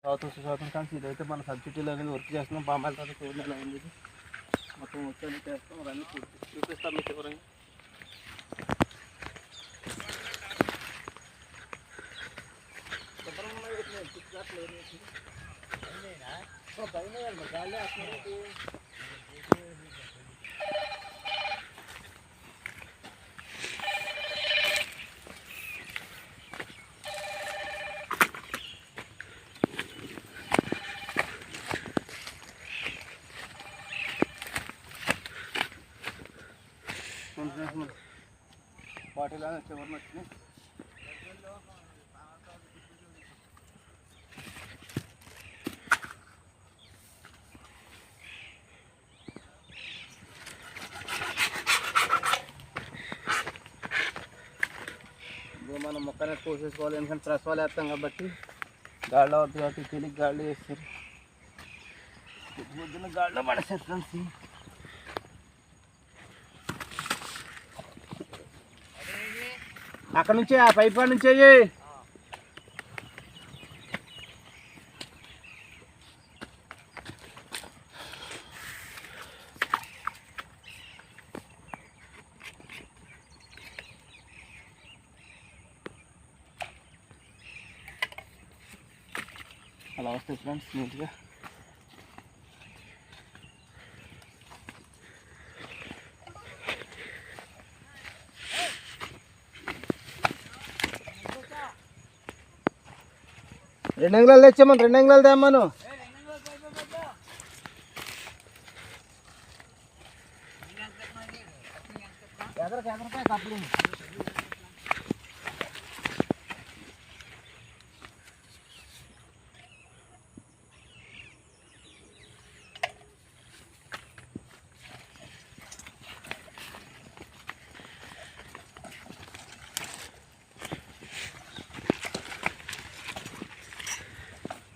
చదువుతూ చదువుతాం కానీ ఇదైతే మన సబ్సిడీలో అనేది వర్క్ చేస్తున్నాం బాంబాయిల తర్వాత చూడండి ఎలా ఉంది ఇది. మొత్తం వచ్చి చేస్తాం అవన్నీ చూపి- చూపిస్తాం మీకు వివరంగా శుభ్రంగా ఉన్నాయి వీటిని, చిక్కుకాట్లు ఏమీ వేసి. ఓ, పైన వేయాలి మరి, గాలి వేస్తున్నారు ఏంటి? చివరిని వచ్చినాయి మనం మొక్కనే కోసేసుకోవాలి ఎందుకంటే ప్రెస్ వాళ్ళు వేస్తాం కాబట్టి గాడిలో అవుతుంది కాబట్టి తెలియక గాడిలో వేస్తారు పొద్దున్న గాడిలో పడేస్తారు ఫ్రెండ్స్ అక్కడ నుంచి ఆ పైప్ కాడ నుంచి అయ్యి అలా వస్తాయి ఫ్రెండ్స్ నీట్గా. రెండు అంగుళాలు తెచ్చామని రెండు అంగుళాలు తేమ్మను.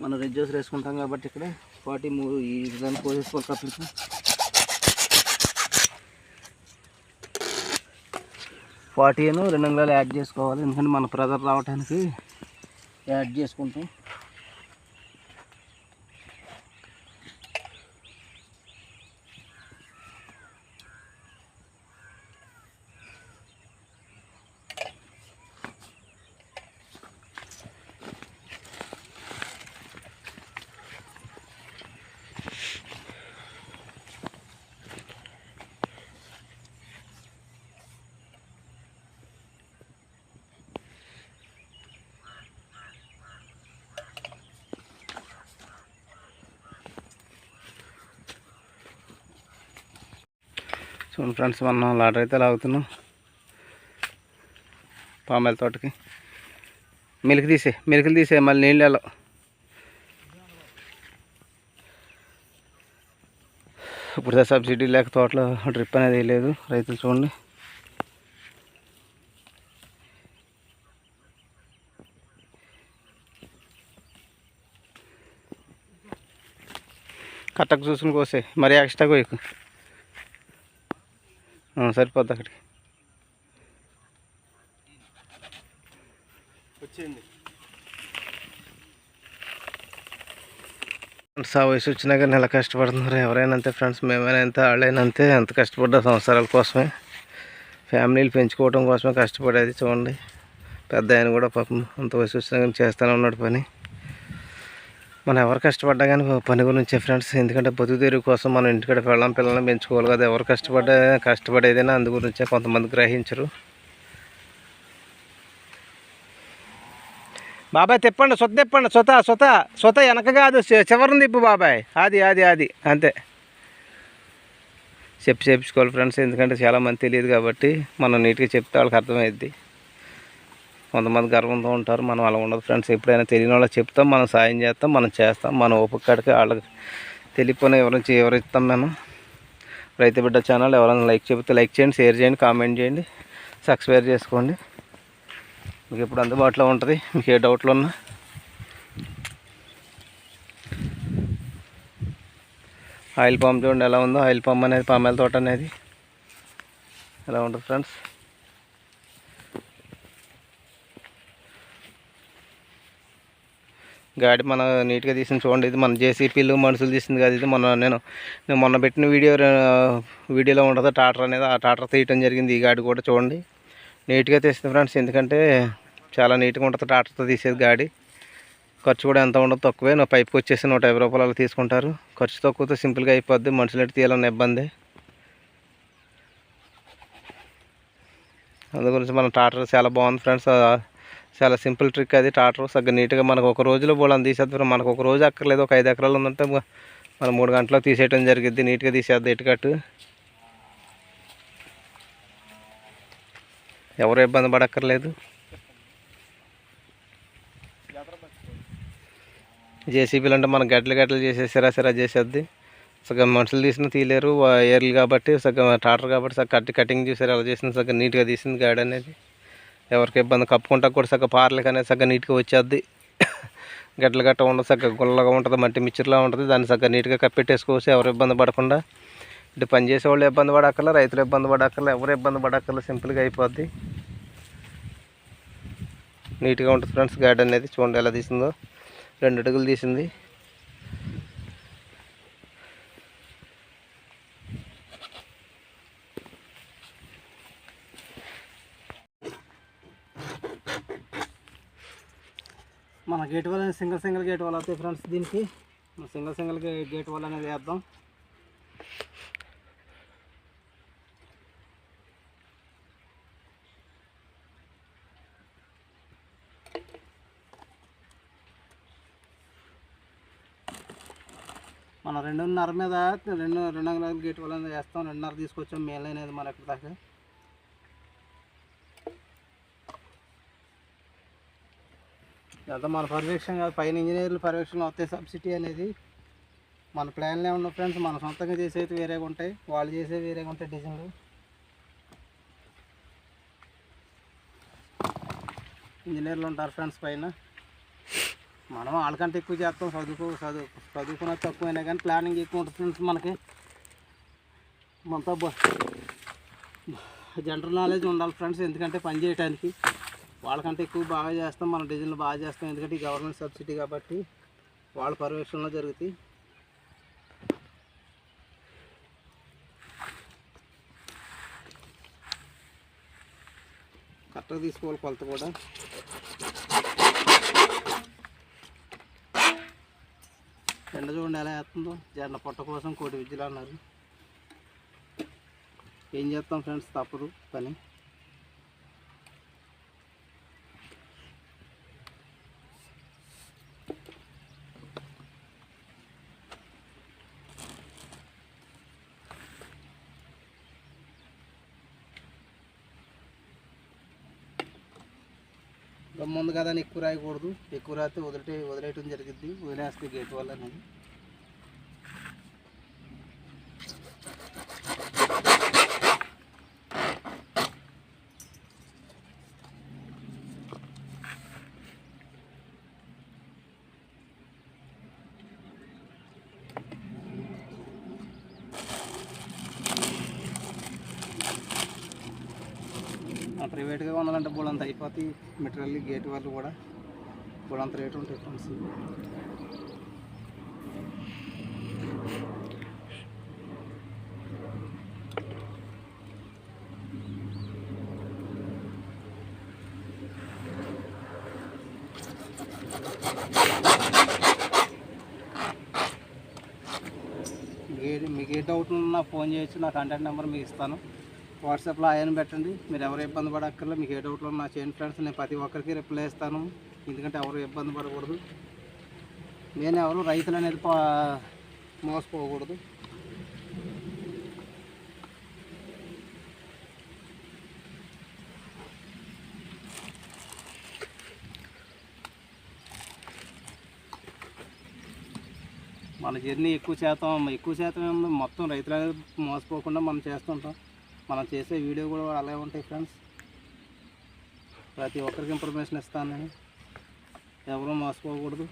మనం రెడ్ జ్యూస్ వేసుకుంటాం కాబట్టి ఇక్కడ ఫార్టీ మూడు ఈ దాన్ని పోసేసుకోవాలి కప్లికి ఫార్టీ అని రెండు వందలు యాడ్ చేసుకోవాలి. ఎందుకంటే మన ప్రెజర్ రావడానికి యాడ్ చేసుకుంటాం. చూడండి ఫ్రెండ్స్ మనం లాడర్ అయితే లాగుతున్నాం. పామాయిల తోటకి. మిల్క్ తీసే మిల్క్లు తీసే మళ్ళీ నీళ్ళలో. ఇప్పుడు సబ్సిడీ లేక తోటలో డ్రిప్ అనేది లేదు రైతులు చూడండి. కట్టకు చూసుకుని కోసే మరీ ఎక్స్ట్రా కోయకు సరిపోద్ది అక్కడికి. వచ్చింది. ఫ్రెండ్స్ ఆ వయసు వచ్చినాక నెల కష్టపడుతున్నారు ఎవరైనా అంతే ఫ్రెండ్స్ మేమైనా అంతే వాళ్ళైనా అంతే ఎంత కష్టపడ్డా సంవత్సరాల కోసమే ఫ్యామిలీలు పెంచుకోవడం కోసమే కష్టపడేది చూడండి. పెద్ద ఆయన కూడా పాపం అంత వయసు వచ్చినా కానీ చేస్తూనే ఉన్నాడు పని. మనం ఎవరు కష్టపడ్డా కానీ పని గురించి ఫ్రెండ్స్ ఎందుకంటే బతుకు తీరు కోసం మనం ఇంటికాడ పిల్లలం పిల్లల్ని పెంచుకోవాలి కదా. ఎవరు కష్టపడ్డా కష్టపడేదైనా? అందు గురించే కొంతమంది గ్రహించరు. బాబాయ్ తిప్పండి సొత తిప్పండి సొత సొత సొత వెనక కాదు చివరిని తిప్పు బాబాయ్. అది అది అది అంతే. చెప్పి చేపించుకోవాలి ఫ్రెండ్స్ ఎందుకంటే చాలామంది తెలియదు కాబట్టి మనం నీట్గా చెప్తే వాళ్ళకి అర్థమైద్ది. కొంతమంది గర్వంతో ఉంటారు. మనం అలా ఉండదు ఫ్రెండ్స్. ఎప్పుడైనా తెలియని వాళ్ళకి చెప్తాం మనం సాయం చేస్తాం మనం చేస్తాం. మన ఓపికడికి వాళ్ళకి తెలియకపోయినా ఎవరించి ఎవరిస్తాం మనం? రైతు బిడ్డ ఛానల్ ఎవరైనా లైక్ చెబితే లైక్ చేయండి షేర్ చేయండి కామెంట్ చేయండి సబ్స్క్రైబ్ చేసుకోండి. మీకు ఇప్పుడు అందుబాటులో ఉంటుంది? మీకు ఏ డౌట్లు ఉన్నా? ఆయిల్ పంప్ చూడండి ఎలా ఉందో. ఆయిల్ పంప్ అనేది పామాయిల తోట అనేది ఎలా ఉంటుంది ఫ్రెండ్స్? గాడి మన నీట్గా తీసింది చూడండి. ఇది మన జేసీపీలు మనుషులు తీసింది కాదు. ఇది మొన్న నేను నేను మొన్న పెట్టిన వీడియో వీడియోలో ఉండదు టాటర్ అనేది. ఆ టాటర్ తీయటం జరిగింది ఈ గాడి కూడా చూడండి. నీట్గా తీస్తుంది ఫ్రెండ్స్. ఎందుకంటే చాలా నీట్గా ఉంటుంది టాటర్తో తీసేది గాడి. ఖర్చు కూడా ఎంత ఉండదు తక్కువే. నా పైప్కి వచ్చేసి నూట యాభై రూపాయలు అలా తీసుకుంటారు. ఖర్చు తక్కువతో సింపుల్గా అయిపోద్ది. మనుషులు ఎట్టి తీయాలన్న ఇబ్బంది. అందు గురించి మన టాటర్ చాలా బాగుంది ఫ్రెండ్స్. చాలా సింపుల్ ట్రిక్ అది ట్రాక్టర్ సగ్గా నీట్గా మనకు ఒక రోజులో బోళం తీసేద్దాం. మనకు ఒక రోజు అక్కర్లేదు ఒక ఐదు ఎకరాలు ఉందంటే మనం మూడు గంటలకు తీసేయటం జరిగింది నీట్గా తీసేద్ది ఇటుకట్టు ఎవరు ఇబ్బంది పడక్కర్లేదు. జేసీబీలు అంటే మనం గడ్డలు గడ్డలు చేసే సిరా సిరా చేసేద్ది. సగం మనుషులు తీసిన తీయలేరు ఏర్లు కాబట్టి సగం ట్రాక్టర్ కాబట్టి సగం కట్ కటింగ్ చూసారు అలా చేసింది సగం నీట్గా తీసింది గాడి అనేది. ఎవరికి ఇబ్బంది కప్పుకుంటా కూడా సగం పార్లకి అనేది సగం నీట్గా వచ్చేద్ది. గడ్డలు గట్ట ఉండదు సగం గుల్లగా ఉంటుంది మట్టి మిక్చర్లా ఉంటుంది. దాన్ని సగం నీట్గా కప్పెట్టేసుకోవచ్చు ఎవరు ఇబ్బంది పడకుండా. ఇటు పని చేసే వాళ్ళు ఇబ్బంది పడక్కర్లా రైతులు ఇబ్బంది పడక్కర్లే ఎవరు ఇబ్బంది పడక్కర్లే సింపుల్గా అయిపోద్ది. నీట్గా ఉంటుంది ఫ్రెండ్స్ గార్డెన్ అనేది చూడండి ఎలా తీసిందో. రెండు అడుగులు తీసింది. మన గేట్ వాల్ అనేది సింగిల్ సింగిల్ గేట్ వాల్ అవుతాయి ఫ్రెండ్స్ దీనికి. మన సింగిల్ సింగిల్ గేట్ వాల్ అనేది వేద్దాం. మన రెండున్నర మీద రెండు రెండున్నర గేట్ వాల్ అనేది వేస్తాం. రెండున్నర తీసుకొచ్చాం. మేల్ అనేది మన ఎక్కడి దాకా. ఇదంతా మన పర్యవేక్షణ కాదు పైన ఇంజనీర్లు పర్యవేక్షణ వస్తాయి సబ్సిడీ అనేది. మన ప్లాన్లే ఉన్న ఫ్రెండ్స్ మన సొంతంగా చేసేవి వేరేగా ఉంటాయి వాళ్ళు చేసేవి వేరేగా ఉంటాయి డిజైన్లు. ఇంజనీర్లు ఉంటారు ఫ్రెండ్స్ పైన. మనం వాళ్ళకంటే ఎక్కువ చేస్తాం చదువుకో చదువు చదువుకున్నది తక్కువైనా కానీ ప్లానింగ్ ఎక్కువ ఉంటుంది ఫ్రెండ్స్ మనకి. మనతో జనరల్ నాలెడ్జ్ ఉండాలి ఫ్రెండ్స్ ఎందుకంటే పని చేయడానికి వాళ్ళకంటే ఎక్కువ బాగా చేస్తాం మన డిజైన్లు బాగా చేస్తాం. ఎందుకంటే గవర్నమెంట్ సబ్సిడీ కాబట్టి వాళ్ళ పర్యవేక్షణలో జరుగుతాయి. కరెక్ట్గా తీసుకోవాలి కొలత కూడా. ఎండ చూడండి ఎలా వేస్తుందో. జెండ పొట్ట కోసం కోటి విద్యలు అన్నారు. ఏం చేస్తాం ఫ్రెండ్స్? తప్పదు పని. గమ్ముంది కదా అని ఎక్కువ రాయకూడదు. ఎక్కువ రాస్తే వదిలే వదిలేయటం జరిగింది వదిలేస్తే గేట్ వల్ల అనేది. ప్రైవేట్గా కొనాలంటే బోడంత అయిపోతాయి. మెటీరియల్ గేట్ వాళ్ళు కూడా బోలంత రేటు ఉంటాయి ఫ్రెండ్స్. గేట్ మీకు ఏ డౌట్ ఉన్నా ఫోన్ చేయొచ్చు నా కాంటాక్ట్ నెంబర్ మీకు ఇస్తాను. వాట్సాప్లో ఆయన పెట్టండి. మీరు ఎవరు ఇబ్బంది పడక్కర్లేదు మీకు ఏ డౌట్లో నా చేయండి ఫ్రెండ్స్. నేను ప్రతి ఒక్కరికి రిప్లై ఇస్తాను. ఎందుకంటే ఎవరు ఇబ్బంది పడకూడదు. నేను ఎవరు రైతులు అనేది మోసపోకూడదు. మన జర్నీ ఎక్కువ శాతం ఎక్కువ శాతం మొత్తం రైతులు అనేది మోసపోకుండా మనం చేస్తుంటాం. మనం చేసే వీడియో కూడా అలాగే ఉంటాయి ఫ్రెండ్స్ ప్రతి ఒక్కరికి ఇన్ఫర్మేషన్ ఇస్తాను నేను. ఎవరూ మోసపోకూడదు.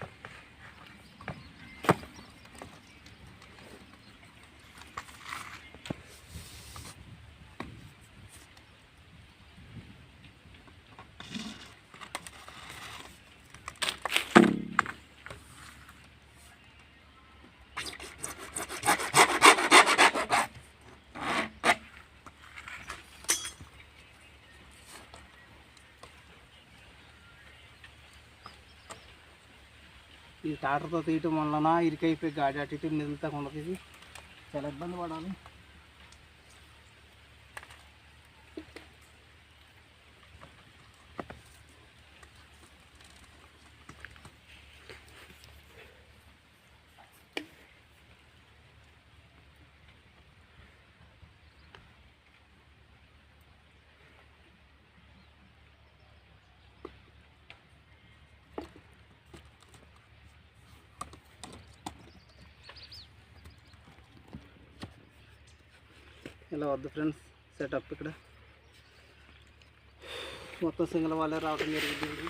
ఈ టాటర్తో తీయటం వలన ఇరికైపోయి గాడి అటు ఇటు మిగులుతా ఉండదు ఇది. చాలా ఇబ్బంది పడాలి. ఇలా వద్దు ఫ్రెండ్స్ సెటప్ ఇక్కడ. మొత్తం సింగిల్ వాళ్ళే రావడం జరిగింది